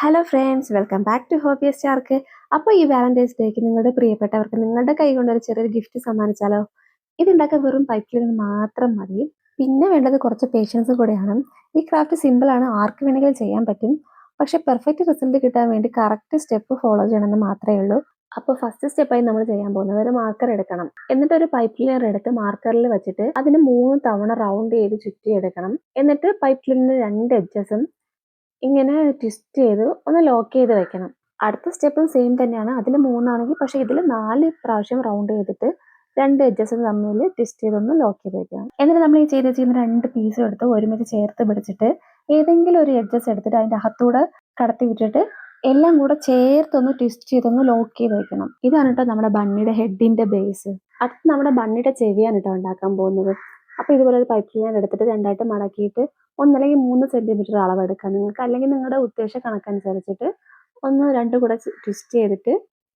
Hello friends welcome back to hobby Stark അപ്പോൾ ഈ Valentine's ഡേക്ക് നിങ്ങളുടെ പ്രിയപ്പെട്ടവർക്ക് നിങ്ങളുടെ കൈ കൊണ്ട് ഒരു ചെറിയൊരു ഗിഫ്റ്റ് സമ്മാനിച്ചാലോ? ഇതുണ്ടാക്കാൻ വെറും പൈപ്പിൽ മാത്രം മതി. പിന്നെ വേണ്ടത് കുറച്ച് പേഷ്യൻസും കൂടെയാണ്. ഈ ക്രാഫ്റ്റ് സിമ്പിളാണ് ആർക്ക് വേണമെങ്കിലും ചെയ്യാൻ പറ്റും. പക്ഷെ പെർഫെക്റ്റ് റിസൾട്ട് കിട്ടാൻ വേണ്ടി കറക്റ്റ് സ്റ്റെപ്പ് ഫോളോ ചെയ്യണമെന്ന് മാത്രമേ ഉള്ളൂ. അപ്പോൾ ഫസ്റ്റ് സ്റ്റെപ്പായി നമ്മൾ ചെയ്യാൻ പോകുന്നത് ഒരു മാർക്കർ എടുക്കണം. എന്നിട്ട് ഒരു പൈപ്പ് ക്ലീനർ എടുത്ത് മാർക്കറിൽ വെച്ചിട്ട് അതിന് മൂന്ന് തവണ റൗണ്ട് ചെയ്ത് ചുറ്റി എടുക്കണം എന്നിട്ട് പൈപ്പ് ക്ലീനറിന് രണ്ട് എഡ്ജസും ഇങ്ങനെ ട്വിസ്റ്റ് ചെയ്ത് ഒന്ന് ലോക്ക് ചെയ്ത് വെക്കണം. അടുത്ത സ്റ്റെപ്പും സെയിം തന്നെയാണ്. അതിൽ മൂന്നാണെങ്കിൽ പക്ഷേ ഇതിൽ നാല് പ്രാവശ്യം റൗണ്ട് ചെയ്തിട്ട് രണ്ട് എഡ്ജസും തമ്മിൽ ട്വിസ്റ്റ് ചെയ്തൊന്ന് ലോക്ക് ചെയ്ത് വെക്കണം. എന്നിട്ട് നമ്മൾ ഈ ചെയ്ത് ചെയ്യുന്ന രണ്ട് പീസും എടുത്ത് ഒരുമിച്ച് ചേർത്ത് പിടിച്ചിട്ട് ഏതെങ്കിലും ഒരു എഡ്ജസ് എടുത്തിട്ട് അതിന്റെ അകത്തൂടെ കടത്തി വിട്ടിട്ട് എല്ലാം കൂടെ ചേർത്തൊന്ന് ട്വിസ്റ്റ് ചെയ്തൊന്ന് ലോക്ക് ചെയ്ത് വെക്കണം. ഇതാണ് കേട്ടോ നമ്മുടെ ബണ്ണിയുടെ ഹെഡിന്റെ ബേസ് അടുത്ത് നമ്മുടെ ബണ്ണിയുടെ ചെവിയാണ് കേട്ടോ ഉണ്ടാക്കാൻ പോകുന്നത്. അപ്പൊ ഇതുപോലെ ഒരു പൈപ്പ് ഞാൻ എടുത്തിട്ട് രണ്ടായിട്ട് മടക്കിയിട്ട് ഒന്നല്ലെങ്കിൽ മൂന്ന് സെന്റിമീറ്റർ അളവെടുക്കാം നിങ്ങൾക്ക് അല്ലെങ്കിൽ നിങ്ങളുടെ ഉദ്ദേശ കണക്കനുസരിച്ചിട്ട് ഒന്ന് രണ്ട് കൂടെ ട്വിസ്റ്റ് ചെയ്തിട്ട്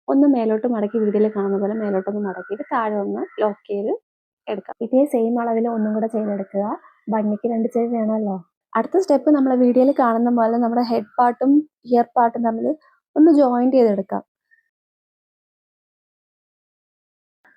ഒന്ന് മേലോട്ട് മടക്കി വീഡിയോയിൽ കാണുന്ന പോലെ മേലോട്ടൊന്ന് മടക്കിയിട്ട് താഴെ ഒന്ന് ലോക്ക് ചെയ്ത് എടുക്കാം. ഇതേ സെയിം അളവിൽ ഒന്നും കൂടെ ചെയ്തെടുക്കുക. ബണ്ണിക്ക് രണ്ട് ചെവി വേണമല്ലോ. അടുത്ത സ്റ്റെപ്പ് നമ്മൾ വീഡിയോയിൽ കാണുന്ന പോലെ നമ്മുടെ ഹെഡ് പാർട്ടും ഇയർ പാർട്ടും തമ്മിൽ ഒന്ന് ജോയിന്റ് ചെയ്തെടുക്കാം.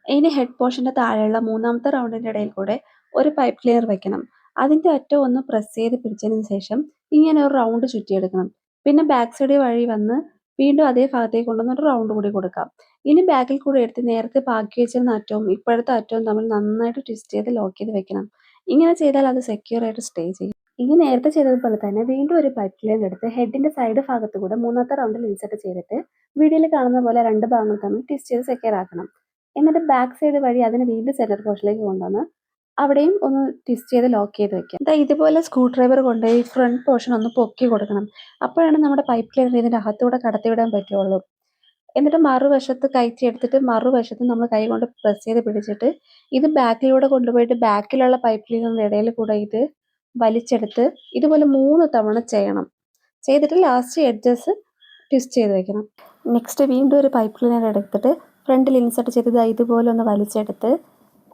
ഇനി ഹെഡ് പോർഷന്റെ താഴെയുള്ള മൂന്നാമത്തെ റൗണ്ടിന്റെ ഇടയിൽ കൂടെ ഒരു പൈപ്പ് ക്ലിയർ വെക്കണം. അതിന്റെ അറ്റം ഒന്ന് പ്രസ് ചെയ്ത് പിടിച്ചതിന് ശേഷം ഇങ്ങനെ ഒരു റൗണ്ട് ചുറ്റിയെടുക്കണം. പിന്നെ ബാക്ക് സൈഡ് വഴി വന്ന് വീണ്ടും അതേ ഭാഗത്തേക്ക് കൊണ്ടുവന്ന് ഒരു റൗണ്ട് കൂടി കൊടുക്കാം. ഇനി ബാക്കിൽ കൂടി എടുത്ത് നേരത്തെ ബാക്കി വെച്ചിരുന്ന അറ്റവും ഇപ്പോഴത്തെ അറ്റവും തമ്മിൽ നന്നായിട്ട് ട്വിസ്റ്റ് ചെയ്ത് ലോക്ക് ചെയ്ത് വെക്കണം. ഇങ്ങനെ ചെയ്താൽ അത് സെക്യൂർ ആയിട്ട് സ്റ്റേ ചെയ്യും. ഇനി നേരത്തെ ചെയ്തതുപോലെ തന്നെ വീണ്ടും ഒരു പൈപ്പ് ലൈൻ എടുത്ത് ഹെഡിന്റെ സൈഡ് ഭാഗത്ത് കൂടെ മൂന്നാമത്തെ റൗണ്ടിൽ ഇൻസെർട്ട് ചെയ്തിട്ട് വീഡിയോയിൽ കാണുന്ന പോലെ രണ്ട് ഭാഗങ്ങൾ തമ്മിൽ ട്വിസ്റ്റ് ചെയ്ത് സെക്യൂർ ആക്കണം. എന്നിട്ട് ബാക്ക് സൈഡ് വഴി അതിനെ വീണ്ടും സെന്റർ പോർഷനിലേക്ക് കൊണ്ടുവന്ന് അവിടെയും ഒന്ന് ട്വിസ്റ്റ് ചെയ്ത് ലോക്ക് ചെയ്ത് വെക്കാം എന്താ ഇതുപോലെ സ്ക്രൂ ഡ്രൈവർ കൊണ്ട് ഈ ഫ്രണ്ട് പോർഷൻ ഒന്ന് പൊക്കി കൊടുക്കണം. അപ്പോഴാണ് നമ്മുടെ പൈപ്പ് ക്ലീനർ ഇതിന്റെ അകത്തൂടെ കടത്തിവിടാൻ പറ്റുള്ളൂ. എന്നിട്ട് മറുവശത്ത് കയറ്റി എടുത്തിട്ട് മറുവശത്ത് നമ്മൾ കൈ കൊണ്ട് പ്രസ് ചെയ്ത് പിടിച്ചിട്ട് ഇത് ബാക്കിലൂടെ കൊണ്ടുപോയിട്ട് ബാക്കിലുള്ള പൈപ്പ് ക്ലീനറിന്റെ ഇടയിൽ കൂടെ ഇത് വലിച്ചെടുത്ത് ഇതുപോലെ മൂന്ന് തവണ ചെയ്യണം. ചെയ്തിട്ട് ലാസ്റ്റ് എഡ്ജസ് ട്വിസ്റ്റ് ചെയ്ത് വെക്കണം. നെക്സ്റ്റ് വീണ്ടും ഒരു പൈപ്പ് ക്ലീനർ എടുത്തിട്ട് ഫ്രണ്ടിൽ ഇൻസെർട്ട് ചെയ്ത് ദാ ഇതുപോലെ ഒന്ന് വലിച്ചെടുത്ത്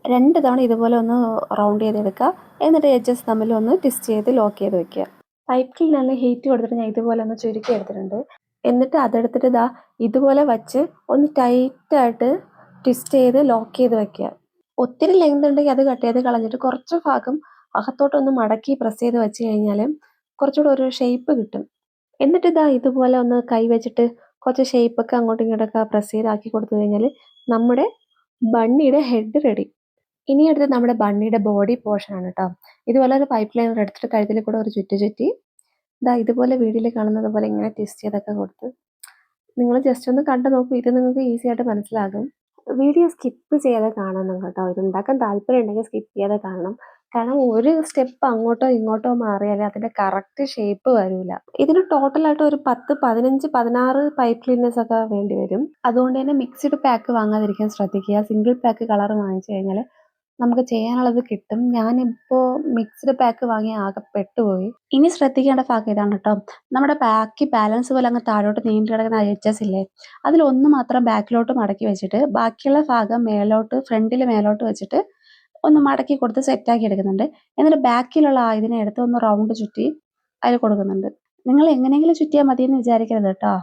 രണ്ട് തവണ ഇതുപോലെ ഒന്ന് റൗണ്ട് ചെയ്തെടുക്കുക. എന്നിട്ട് എഡ്ജസ് തമ്മിൽ ഒന്ന് ട്വിസ്റ്റ് ചെയ്ത് ലോക്ക് ചെയ്ത് വെക്കുക. പൈപ്പ് നല്ല ഹീറ്റ് കൊടുത്തിട്ട് ഞാൻ ഇതുപോലെ ഒന്ന് ചുരുക്കി എടുത്തിട്ടുണ്ട്. എന്നിട്ട് അതെടുത്തിട്ട് ഇതാ ഇതുപോലെ വച്ച് ഒന്ന് ടൈറ്റായിട്ട് ട്വിസ്റ്റ് ചെയ്ത് ലോക്ക് ചെയ്ത് വെക്കുക. ഒത്തിരി ലെങ്ത് ഉണ്ടെങ്കിൽ അത് കട്ട് ചെയ്ത് കളഞ്ഞിട്ട് കുറച്ച് ഭാഗം അകത്തോട്ടൊന്ന് മടക്കി പ്രസ് ചെയ്ത് വെച്ച് കഴിഞ്ഞാൽ കുറച്ചുകൂടെ ഒരു ഷേപ്പ് കിട്ടും. എന്നിട്ട് ഇതാ ഇതുപോലെ ഒന്ന് കൈ വെച്ചിട്ട് കുറച്ച് ഷേപ്പൊക്കെ അങ്ങോട്ടും ഇങ്ങോട്ടൊക്കെ പ്രസ് ചെയ്താക്കി കൊടുത്തു കഴിഞ്ഞാൽ നമ്മുടെ ബണ്ണിയുടെ ഹെഡ് റെഡി ഇനി അടുത്ത് നമ്മുടെ ബണ്ണിയുടെ ബോഡി പോർഷൻ ആണ് കേട്ടോ ഇതുപോലെ ഒരു പൈപ്പ് ലൈനർ എടുത്തിട്ട് കഴുത്തിൽ കൂടെ ഒരു ചുറ്റി ചുറ്റി. ഇതാ ഇതുപോലെ വീഡിയോയിൽ കാണുന്നത് പോലെ ഇങ്ങനെ ടെസ്റ്റ് ചെയ്തൊക്കെ കൊടുത്ത്. നിങ്ങൾ ജസ്റ്റ് ഒന്ന് കണ്ടു നോക്കൂ ഇത് നിങ്ങൾക്ക് ഈസി ആയിട്ട് മനസ്സിലാകും. വീഡിയോ സ്കിപ്പ് ചെയ്യാതെ കാണണം കേട്ടോ ഇത് ഉണ്ടാക്കാൻ താല്പര്യം ഉണ്ടെങ്കിൽ സ്കിപ്പ് ചെയ്യാതെ കാണണം. കാരണം ഒരു സ്റ്റെപ്പ് അങ്ങോട്ടോ ഇങ്ങോട്ടോ മാറിയാൽ അതിന്റെ കറക്റ്റ് ഷേപ്പ് വരില്ല ഇതിന് ടോട്ടലായിട്ട് ഒരു പത്ത് പതിനഞ്ച് പതിനാറ് പൈപ്പ് ക്ലീനേഴ്സ് ഒക്കെ വേണ്ടി വരും. അതുകൊണ്ട് തന്നെ മിക്സ്ഡ് പാക്ക് വാങ്ങാതിരിക്കാൻ ശ്രദ്ധിക്കുക. സിംഗിൾ പാക്ക് കളർ വാങ്ങിച്ചു കഴിഞ്ഞാൽ നമുക്ക് ചെയ്യാനുള്ളത് കിട്ടും. ഞാനിപ്പോൾ മിക്സ്ഡ് പാക്ക് വാങ്ങി ആകെ പെട്ടുപോയി. ഇനി ശ്രദ്ധിക്കേണ്ട ഭാഗം ഇതാണ് കേട്ടോ നമ്മുടെ ബാക്കി ബാലൻസ് പോലെ അങ്ങ് താഴോട്ട് നീണ്ടു കിടക്കുന്ന എഡ്ജസ് ഇല്ലേ? അതിലൊന്ന് മാത്രം ബാക്കിലോട്ട് മടക്കി വെച്ചിട്ട് ബാക്കിയുള്ള ഭാഗം മേലോട്ട് ഫ്രണ്ടിൽ മേലോട്ട് വെച്ചിട്ട് ഒന്ന് മടക്കി കൊടുത്ത് സെറ്റാക്കി എടുക്കുന്നുണ്ട്. എന്നിട്ട് ബാക്കിലുള്ള ആ ഇതിനെ എടുത്ത് ഒന്ന് റൗണ്ട് ചുറ്റി അതിൽ കൊടുക്കുന്നുണ്ട്. നിങ്ങൾ എങ്ങനെയെങ്കിലും ചുറ്റിയാൽ മതി എന്ന് വിചാരിക്കരുത് കേട്ടോ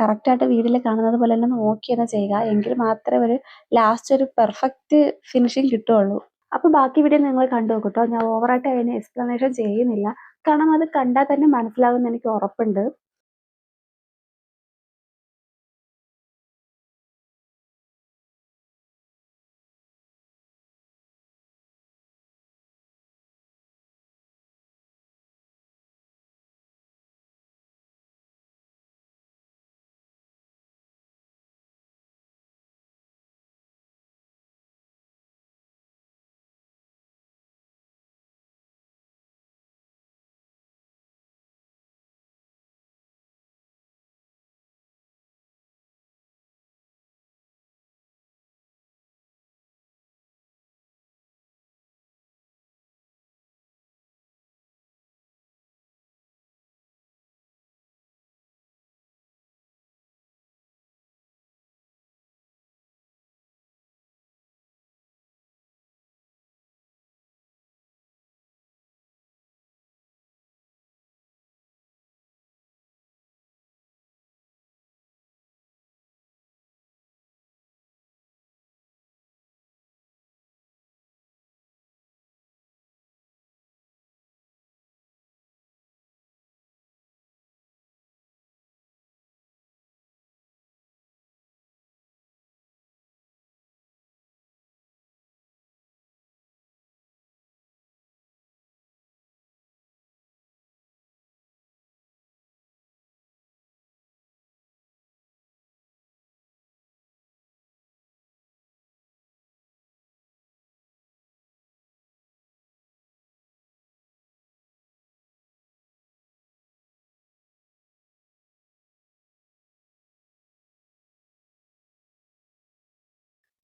കറക്റ്റായിട്ട് വീഡിയോയിൽ കാണുന്നത് പോലെ തന്നെ നോക്കി തന്നെ ചെയ്യുക. എങ്കിൽ മാത്രമേ ഒരു ലാസ്റ്റ് ഒരു പെർഫെക്റ്റ് ഫിനിഷിങ് കിട്ടുകയുള്ളൂ. അപ്പോൾ ബാക്കി വീഡിയോ നിങ്ങൾ കണ്ടു നോക്കട്ടോ ഞാൻ ഓവറായിട്ട് അതിന് എക്സ്പ്ലനേഷൻ ചെയ്യുന്നില്ല. കാരണം അത് കണ്ടാൽ തന്നെ മനസ്സിലാകുമെന്ന് എനിക്ക് ഉറപ്പുണ്ട്.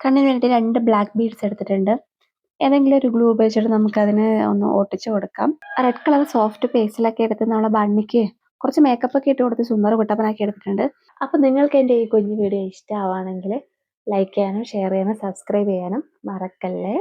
കണ്ണിന് വേണ്ടി രണ്ട് ബ്ലാക്ക് ബീഡ്സ് എടുത്തിട്ടുണ്ട്. ഏതെങ്കിലും ഒരു ഗ്ലൂ ഉപയോഗിച്ചിട്ട് നമുക്കതിന് ഒന്ന് ഒട്ടിച്ച് കൊടുക്കാം. റെഡ് കളർ സോഫ്റ്റ് പേസ്റ്റിലൊക്കെ എടുത്ത് നമ്മളെ ബണ്ണിക്ക് കുറച്ച് മേക്കപ്പ് ഒക്കെ ഇട്ട് കൊടുത്ത് സുന്ദര കുട്ടപ്പനാക്കി എടുത്തിട്ടുണ്ട്. അപ്പോൾ നിങ്ങൾക്ക് എന്റെ ഈ കുഞ്ഞു വീഡിയോ ഇഷ്ടമാവുകയാണെങ്കിൽ ലൈക്ക് ചെയ്യാനും ഷെയർ ചെയ്യാനും സബ്സ്ക്രൈബ് ചെയ്യാനും മറക്കല്ലേ?